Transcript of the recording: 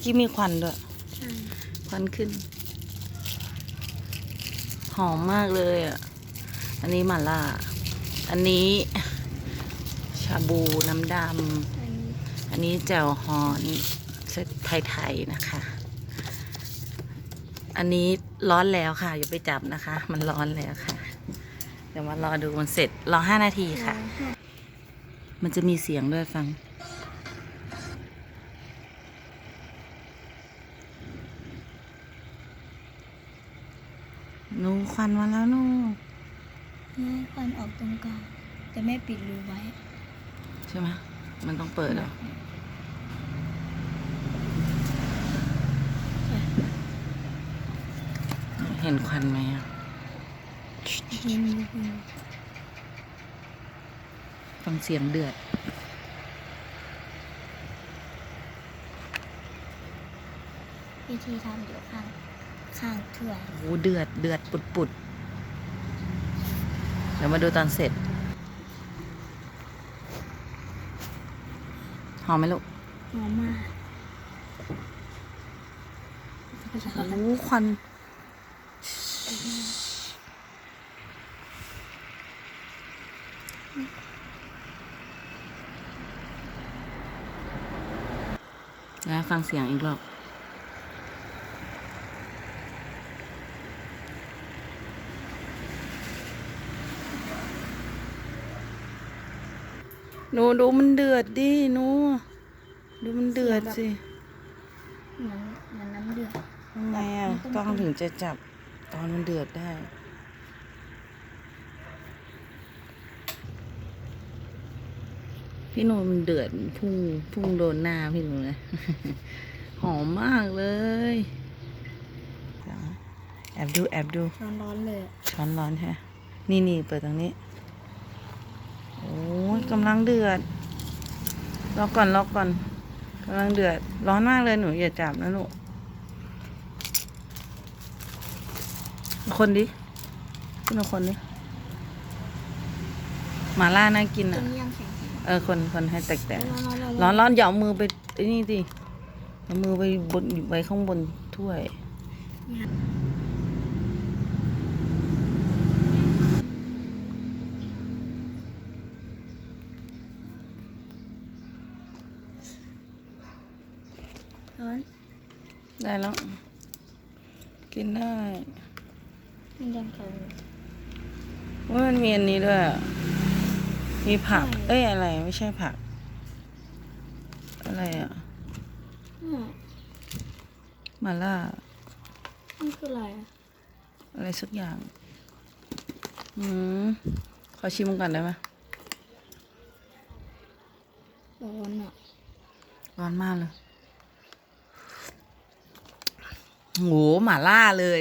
เมื่อกี้มีควันด้วยใช่ควันขึ้น หอมมากเลยอะ อันนี้หมาล่า อันนี้ ชาบูน้ำดอันนี้ำอันนี้แจ่วฮอนเซตไทยๆนะคะ อันนี้ร้อนแล้วค่ะ อย่าไปจับนะคะ มันร้อนแล้วค่ะ เดี๋ยวมารอดูมันเสร็จ รอห้านาทีค่ะ มันจะมีเสียงด้วยฟัง นูควันมาแล้วหนูนี่ควันออกตรงกลางแต่แม่ปิดรูไว้ ใช่ไหมมันต้องเปิดเหรอเห็นควันไหมอะนี่มีรูฟังเสียงเดือดวิธีทำอยู่ข้าง ข้างถ้วยโอ้เดือดเดือดปุดปุดเดี๋ยวมาดูตอนเสร็จ หอมไหมลูกหอมมากโอ้ควันนะฟังเสียงอีกรอบ หนูดูมันเดือดดิหนูดูมันเดือดสิเหมือนเหมือนน้ำเดือดทำไงอะมันต้องต้องถึงจะจับตอนมันเดือดได้พี่หนูมันเดือดพุ่งพุ่งโดนหน้าพี่หนูเลยหอมมากเลยแอบดูแอบดูร้อนๆเลยอะช้อนร้อนใช่ไหมนี่นี่เปิดตรงนี้โอ้ย กำลังเดือดรอก่อนรอก่อนกำลังเดือด ร้อนมากเลยหนูอย่าจับนะลูกคนดิพี่หนูคนดิหมาล่าน่ากินตรอะงนี้ยังแข็งเออคนคนให้แตกๆๆร้อนร้อนอย่าเอามือไปไอ้นี่ดิเอามือไปบนไว้ข้างบนถ้วย ร้อนได้แล้ว กินได้มันยังแข็งว่ามันมีอันนี้ด้วยอะมีผักใช่เอ้ยอะไรไม่ใช่ผัก อะไรอะอืมมาล่านี่คืออะไรอะอะไรสักอย่าง อืม ขอชิมก่อนได้ไหมร้อนอะ ร้อนมากเลย โหหมาล่าเลย